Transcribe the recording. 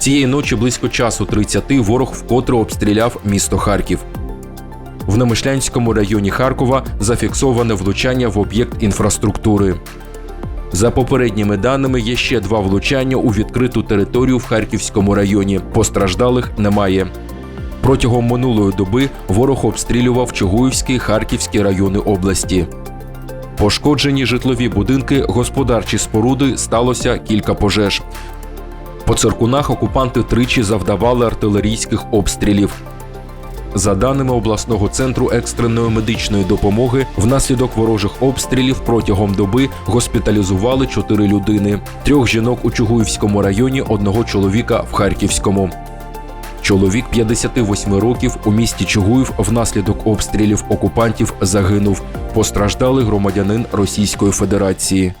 Цієї ночі близько часу 30 ворог вкотре обстріляв місто Харків. В Немишлянському районі Харкова зафіксоване влучання в об'єкт інфраструктури. За попередніми даними, є ще два влучання у відкриту територію в Харківському районі. Постраждалих немає. Протягом минулої доби ворог обстрілював Чугуївський Харківський райони області. Пошкоджені житлові будинки, господарчі споруди сталося кілька пожеж. По циркунах окупанти тричі завдавали артилерійських обстрілів. За даними обласного центру екстреної медичної допомоги, внаслідок ворожих обстрілів протягом доби госпіталізували чотири людини: трьох жінок у Чугуївському районі, одного чоловіка в Харківському. Чоловік 58 років у місті Чугуїв внаслідок обстрілів окупантів загинув. Постраждалий громадянин Російської Федерації.